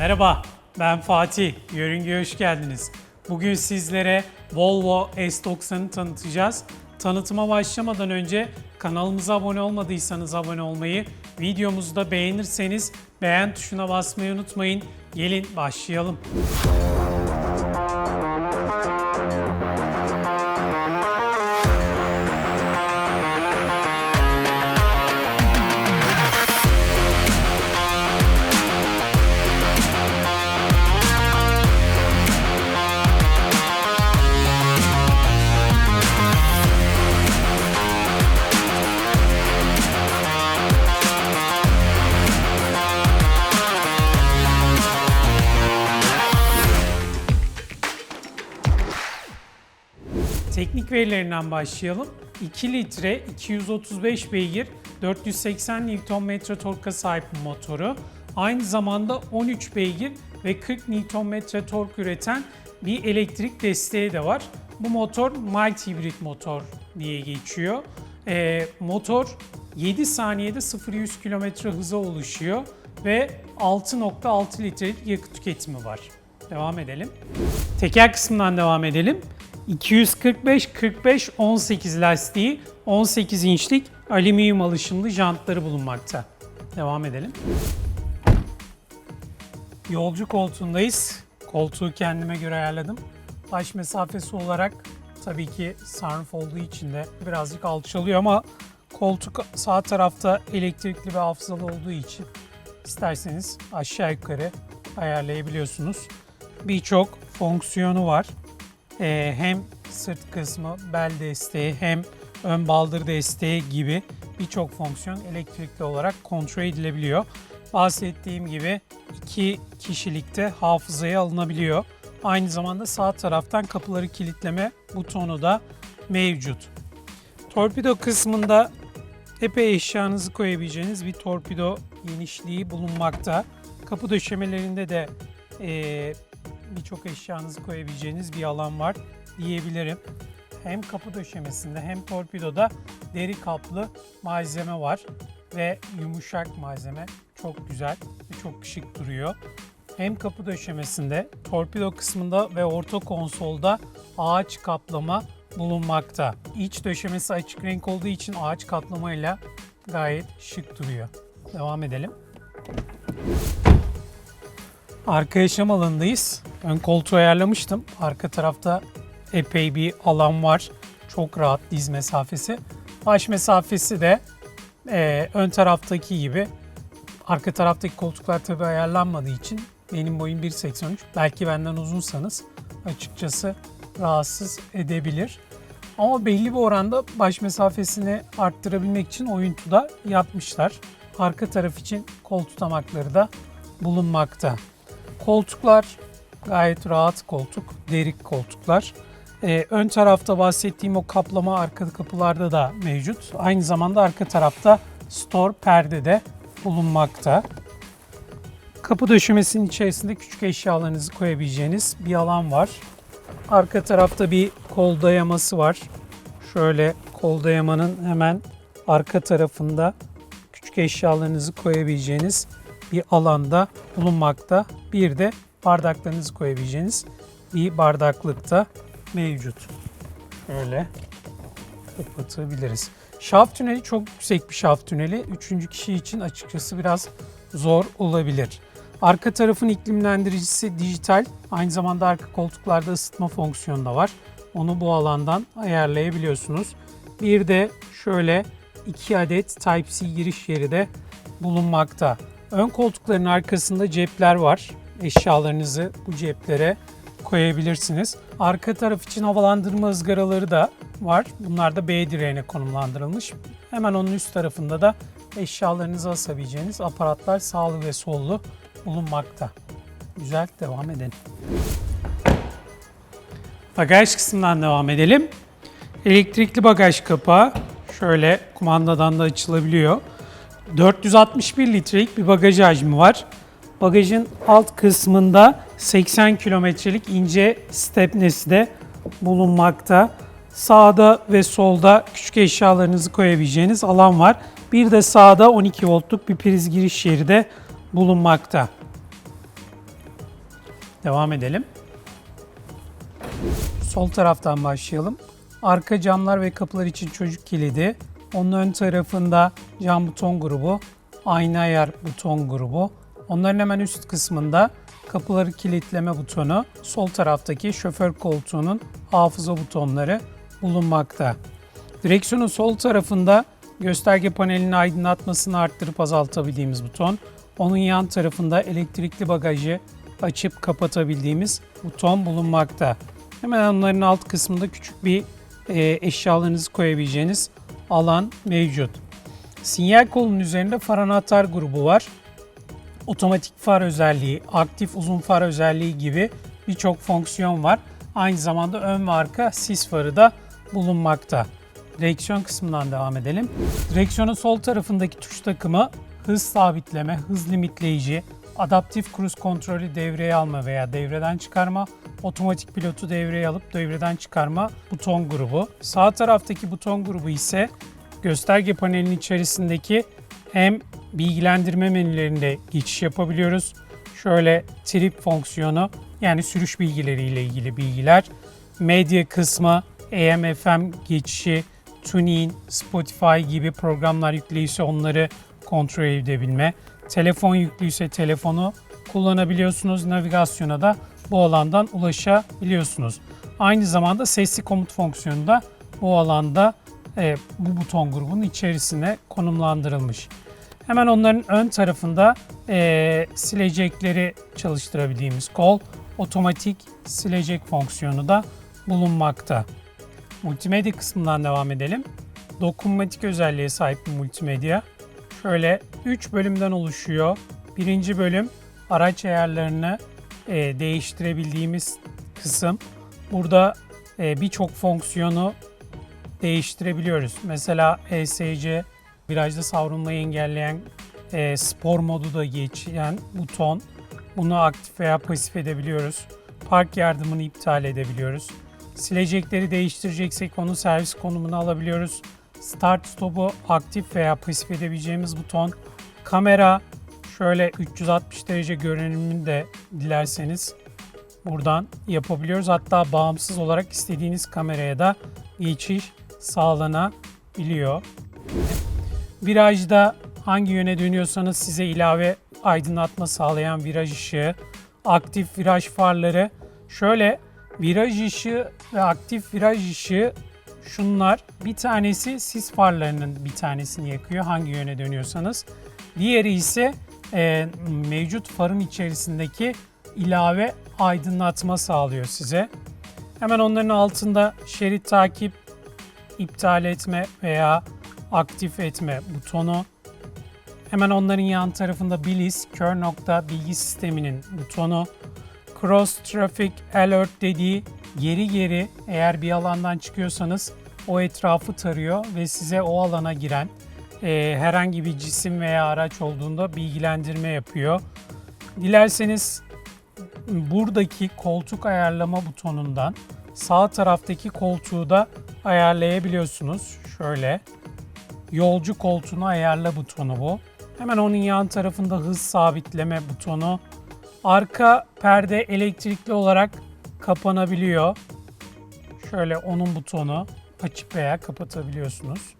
Merhaba, ben Fatih. Yörünge'ye hoş geldiniz. Bugün sizlere Volvo S90'ı tanıtacağız. Tanıtıma başlamadan önce kanalımıza abone olmadıysanız abone olmayı, videomuzu da beğenirseniz beğen tuşuna basmayı unutmayın. Gelin başlayalım. Teknik verilerinden başlayalım. 2 litre 235 beygir 480 Nm torka sahip bir motoru. Aynı zamanda 13 beygir ve 40 Nm tork üreten bir elektrik desteği de var. Bu motor mild hibrit motor diye geçiyor. Ee, motor 7 saniyede 0-100 km hıza ulaşıyor ve 6.6 litrelik yakıt tüketimi var. Devam edelim. Teker kısmından devam edelim. 245 45 18 lastiği 18 inçlik alüminyum alışımlı jantları bulunmakta. Devam edelim. Yolcu koltuğundayız. Koltuğu kendime göre ayarladım. Baş mesafesi olarak tabii ki sunroof olduğu için de birazcık alçalıyor ama koltuk sağ tarafta elektrikli ve hafızalı olduğu için isterseniz aşağı yukarı ayarlayabiliyorsunuz. Birçok fonksiyonu var. Ee, hem sırt kısmı, bel desteği hem ön baldır desteği gibi birçok fonksiyon elektrikli olarak kontrol edilebiliyor. Bahsettiğim gibi iki kişilikte hafızaya alınabiliyor. Aynı zamanda sağ taraftan kapıları kilitleme butonu da mevcut. Torpido kısmında epey eşyanızı koyabileceğiniz bir torpido genişliği bulunmakta. Kapı döşemelerinde de eee, birçok eşyanızı koyabileceğiniz bir alan var diyebilirim. Hem kapı döşemesinde hem torpidoda deri kaplı malzeme var ve yumuşak malzeme çok güzel ve çok şık duruyor. Hem kapı döşemesinde, torpido kısmında ve orta konsolda ağaç kaplama bulunmakta. İç döşemesi açık renk olduğu için ağaç kaplamayla gayet şık duruyor. Devam edelim. Arka yaşam alanındayız. Ön koltuğu ayarlamıştım. Arka tarafta epey bir alan var. Çok rahat diz mesafesi. Baş mesafesi de e, ön taraftaki gibi. Arka taraftaki koltuklar tabii ayarlanmadığı için benim boyum 1.83. Belki benden uzunsanız açıkçası rahatsız edebilir. Ama belli bir oranda baş mesafesini arttırabilmek için oyuntuda yapmışlar. Arka taraf için kol tutamakları da bulunmakta. Koltuklar gayet rahat koltuk, derik koltuklar. Ee, ön tarafta bahsettiğim o kaplama arka kapılarda da mevcut. Aynı zamanda arka tarafta store perde de bulunmakta. Kapı döşemesinin içerisinde küçük eşyalarınızı koyabileceğiniz bir alan var. Arka tarafta bir kol dayaması var. Şöyle kol dayamanın hemen arka tarafında küçük eşyalarınızı koyabileceğiniz bir alanda bulunmakta. Bir de bardaklarınızı koyabileceğiniz bir bardaklık da mevcut. Şöyle kapatabiliriz. Şaft tüneli çok yüksek bir şaft tüneli. Üçüncü kişi için açıkçası biraz zor olabilir. Arka tarafın iklimlendiricisi dijital. Aynı zamanda arka koltuklarda ısıtma fonksiyonu da var. Onu bu alandan ayarlayabiliyorsunuz. Bir de şöyle iki adet Type-C giriş yeri de bulunmakta. Ön koltukların arkasında cepler var. Eşyalarınızı bu ceplere koyabilirsiniz. Arka taraf için havalandırma ızgaraları da var. Bunlar da B direğine konumlandırılmış. Hemen onun üst tarafında da eşyalarınızı asabileceğiniz aparatlar sağlı ve sollu bulunmakta. Güzel, devam edelim. Bagaj kısmından devam edelim. Elektrikli bagaj kapağı şöyle kumandadan da açılabiliyor. 461 litrelik bir bagaj hacmi var. Bagajın alt kısmında 80 kilometrelik ince stepnesi de bulunmakta. Sağda ve solda küçük eşyalarınızı koyabileceğiniz alan var. Bir de sağda 12 voltluk bir priz giriş yeri de bulunmakta. Devam edelim. Sol taraftan başlayalım. Arka camlar ve kapılar için çocuk kilidi. Onun ön tarafında cam buton grubu, ayna ayar buton grubu. Onların hemen üst kısmında kapıları kilitleme butonu, sol taraftaki şoför koltuğunun hafıza butonları bulunmakta. Direksiyonun sol tarafında gösterge panelinin aydınlatmasını arttırıp azaltabildiğimiz buton. Onun yan tarafında elektrikli bagajı açıp kapatabildiğimiz buton bulunmakta. Hemen onların alt kısmında küçük bir e, eşyalarınızı koyabileceğiniz alan mevcut. Sinyal kolunun üzerinde far anahtar grubu var. Otomatik far özelliği, aktif uzun far özelliği gibi birçok fonksiyon var. Aynı zamanda ön ve arka sis farı da bulunmakta. Direksiyon kısmından devam edelim. Direksiyonun sol tarafındaki tuş takımı hız sabitleme, hız limitleyici, adaptif cruise kontrolü devreye alma veya devreden çıkarma, otomatik pilotu devreye alıp devreden çıkarma buton grubu. Sağ taraftaki buton grubu ise gösterge panelinin içerisindeki hem bilgilendirme menülerinde geçiş yapabiliyoruz. Şöyle trip fonksiyonu yani sürüş bilgileriyle ilgili bilgiler, medya kısmı, AM FM geçişi, TuneIn, Spotify gibi programlar yüklüyse onları kontrol edebilme, telefon yüklüyse telefonu kullanabiliyorsunuz. Navigasyona da bu alandan ulaşabiliyorsunuz. Aynı zamanda sesli komut fonksiyonu da bu alanda e, bu buton grubunun içerisine konumlandırılmış. Hemen onların ön tarafında e, silecekleri çalıştırabildiğimiz kol, otomatik silecek fonksiyonu da bulunmakta. Multimedya kısmından devam edelim. Dokunmatik özelliğe sahip bir multimedya. Şöyle 3 bölümden oluşuyor. Birinci bölüm araç ayarlarını e, değiştirebildiğimiz kısım. Burada e, birçok fonksiyonu değiştirebiliyoruz. Mesela ESC virajda savrulmayı engelleyen e, spor modu da geçen buton. Bunu aktif veya pasif edebiliyoruz. Park yardımını iptal edebiliyoruz. Silecekleri değiştireceksek onun servis konumunu alabiliyoruz. Start stop'u aktif veya pasif edebileceğimiz buton. Kamera şöyle 360 derece görünümünü de dilerseniz buradan yapabiliyoruz. Hatta bağımsız olarak istediğiniz kameraya da geçiş sağlanabiliyor. Virajda hangi yöne dönüyorsanız size ilave aydınlatma sağlayan viraj ışığı, aktif viraj farları. Şöyle viraj ışığı ve aktif viraj ışığı şunlar. Bir tanesi sis farlarının bir tanesini yakıyor hangi yöne dönüyorsanız. Diğeri ise e, mevcut farın içerisindeki ilave aydınlatma sağlıyor size. Hemen onların altında şerit takip, iptal etme veya aktif etme butonu. Hemen onların yan tarafında BILIS, kör nokta bilgi sisteminin butonu. Cross Traffic Alert dediği geri geri eğer bir alandan çıkıyorsanız o etrafı tarıyor ve size o alana giren e, herhangi bir cisim veya araç olduğunda bilgilendirme yapıyor. Dilerseniz buradaki koltuk ayarlama butonundan sağ taraftaki koltuğu da ayarlayabiliyorsunuz. Şöyle yolcu koltuğunu ayarla butonu bu. Hemen onun yan tarafında hız sabitleme butonu. Arka perde elektrikli olarak kapanabiliyor. Şöyle onun butonu açıp veya kapatabiliyorsunuz.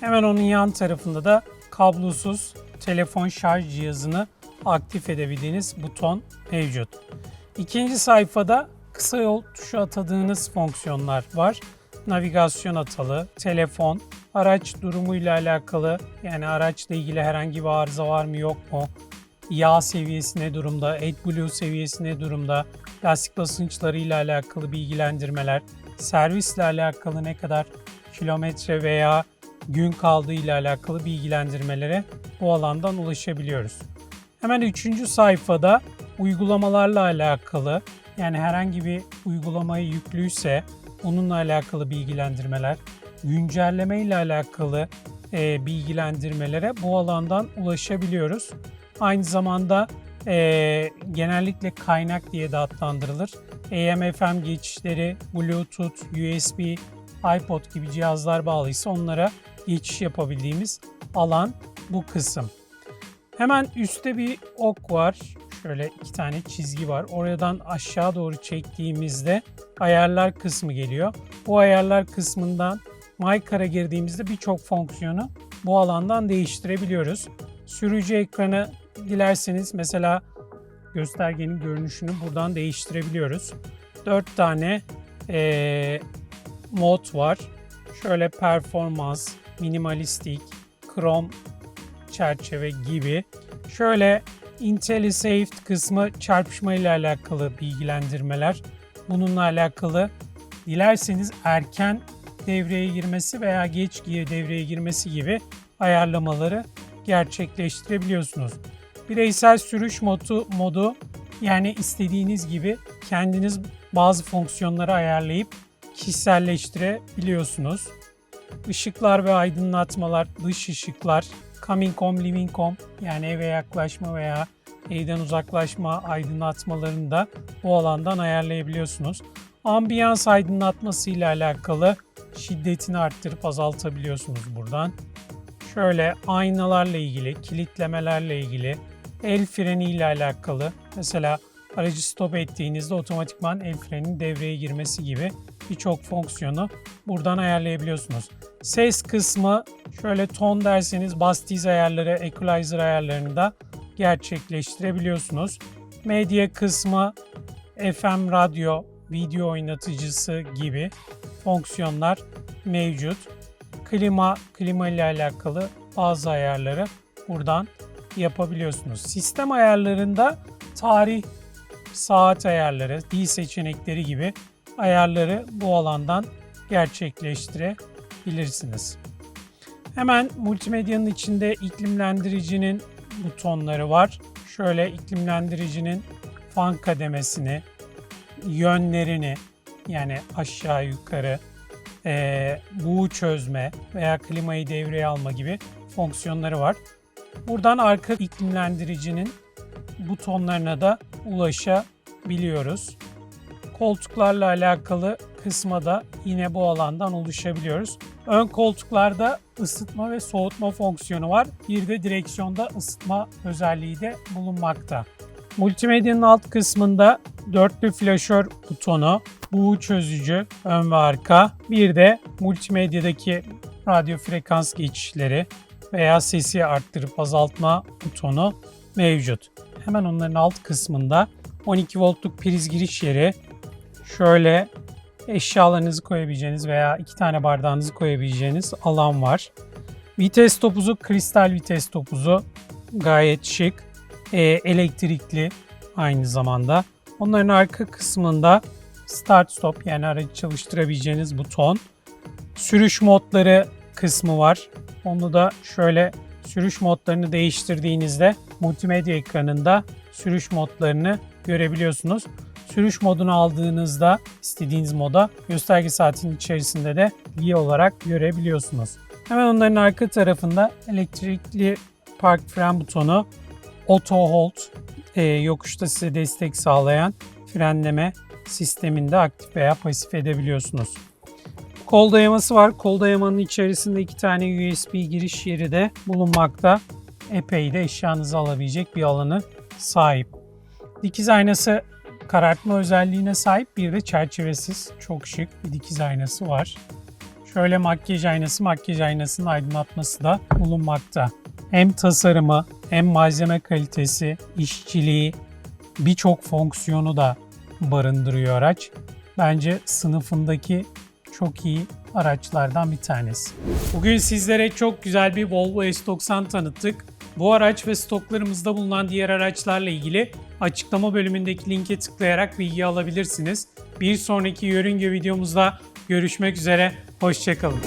Hemen onun yan tarafında da kablosuz telefon şarj cihazını aktif edebildiğiniz buton mevcut. İkinci sayfada kısa yol tuşu atadığınız fonksiyonlar var. Navigasyon atalı, telefon, araç durumuyla alakalı yani araçla ilgili herhangi bir arıza var mı yok mu? Yağ seviyesi ne durumda? AdBlue seviyesi ne durumda? Lastik basınçları ile alakalı bilgilendirmeler, servisle alakalı ne kadar kilometre veya gün kaldığı ile alakalı bilgilendirmelere bu alandan ulaşabiliyoruz. Hemen üçüncü sayfada uygulamalarla alakalı yani herhangi bir uygulamayı yüklüyse onunla alakalı bilgilendirmeler, güncelleme ile alakalı e, bilgilendirmelere bu alandan ulaşabiliyoruz. Aynı zamanda e, genellikle kaynak diye de adlandırılır. AM/FM geçişleri, Bluetooth, USB, iPod gibi cihazlar bağlıysa onlara geçiş yapabildiğimiz alan bu kısım. Hemen üstte bir ok var. Şöyle iki tane çizgi var. Oradan aşağı doğru çektiğimizde ayarlar kısmı geliyor. Bu ayarlar kısmından MyCar'a girdiğimizde birçok fonksiyonu bu alandan değiştirebiliyoruz. Sürücü ekranı dilerseniz mesela göstergenin görünüşünü buradan değiştirebiliyoruz. 4 tane eee, mod var. Şöyle performans, minimalistik, chrome çerçeve gibi. Şöyle IntelliSaved kısmı çarpışma ile alakalı bilgilendirmeler. Bununla alakalı dilerseniz erken devreye girmesi veya geç devreye girmesi gibi ayarlamaları gerçekleştirebiliyorsunuz. Bireysel sürüş modu, modu yani istediğiniz gibi kendiniz bazı fonksiyonları ayarlayıp kişiselleştirebiliyorsunuz. Işıklar ve aydınlatmalar, dış ışıklar, coming home, living home yani eve yaklaşma veya evden uzaklaşma aydınlatmalarını da bu alandan ayarlayabiliyorsunuz. Ambiyans aydınlatması ile alakalı şiddetini arttırıp azaltabiliyorsunuz buradan. Şöyle aynalarla ilgili, kilitlemelerle ilgili, el freni ile alakalı mesela aracı stop ettiğinizde otomatikman el frenin devreye girmesi gibi birçok fonksiyonu buradan ayarlayabiliyorsunuz. Ses kısmı şöyle ton derseniz bas diz ayarları, equalizer ayarlarını da gerçekleştirebiliyorsunuz. Medya kısmı FM radyo, video oynatıcısı gibi fonksiyonlar mevcut. Klima, klima ile alakalı bazı ayarları buradan yapabiliyorsunuz. Sistem ayarlarında tarih, saat ayarları, dil seçenekleri gibi ayarları bu alandan gerçekleştirebilirsiniz. Hemen multimedyanın içinde iklimlendiricinin butonları var. Şöyle iklimlendiricinin fan kademesini, yönlerini yani aşağı yukarı, e, buğu çözme veya klimayı devreye alma gibi fonksiyonları var. Buradan arka iklimlendiricinin butonlarına da ulaşabiliyoruz. Koltuklarla alakalı kısma da yine bu alandan ulaşabiliyoruz. Ön koltuklarda ısıtma ve soğutma fonksiyonu var. Bir de direksiyonda ısıtma özelliği de bulunmakta. Multimedyanın alt kısmında dörtlü flaşör butonu, buğu çözücü ön ve arka, bir de multimedyadaki radyo frekans geçişleri veya sesi arttırıp azaltma butonu mevcut. Hemen onların alt kısmında 12 voltluk priz giriş yeri, şöyle eşyalarınızı koyabileceğiniz veya iki tane bardağınızı koyabileceğiniz alan var. Vites topuzu kristal vites topuzu gayet şık. Ee, elektrikli aynı zamanda. Onların arka kısmında start stop yani aracı çalıştırabileceğiniz buton. Sürüş modları kısmı var. Onu da şöyle sürüş modlarını değiştirdiğinizde multimedya ekranında sürüş modlarını görebiliyorsunuz. Sürüş modunu aldığınızda istediğiniz moda gösterge saatinin içerisinde de iyi olarak görebiliyorsunuz. Hemen onların arka tarafında elektrikli park fren butonu, auto hold, e, yokuşta size destek sağlayan frenleme sisteminde aktif veya pasif edebiliyorsunuz. Kol dayaması var. Kol dayamanın içerisinde iki tane USB giriş yeri de bulunmakta. Epey de eşyanızı alabilecek bir alanı sahip. Dikiz aynası karartma özelliğine sahip bir de çerçevesiz çok şık bir dikiz aynası var. Şöyle makyaj aynası, makyaj aynasının aydınlatması da bulunmakta. Hem tasarımı hem malzeme kalitesi, işçiliği birçok fonksiyonu da barındırıyor araç. Bence sınıfındaki çok iyi araçlardan bir tanesi. Bugün sizlere çok güzel bir Volvo S90 tanıttık. Bu araç ve stoklarımızda bulunan diğer araçlarla ilgili açıklama bölümündeki linke tıklayarak bilgi alabilirsiniz. Bir sonraki yörünge videomuzda görüşmek üzere, hoşçakalın.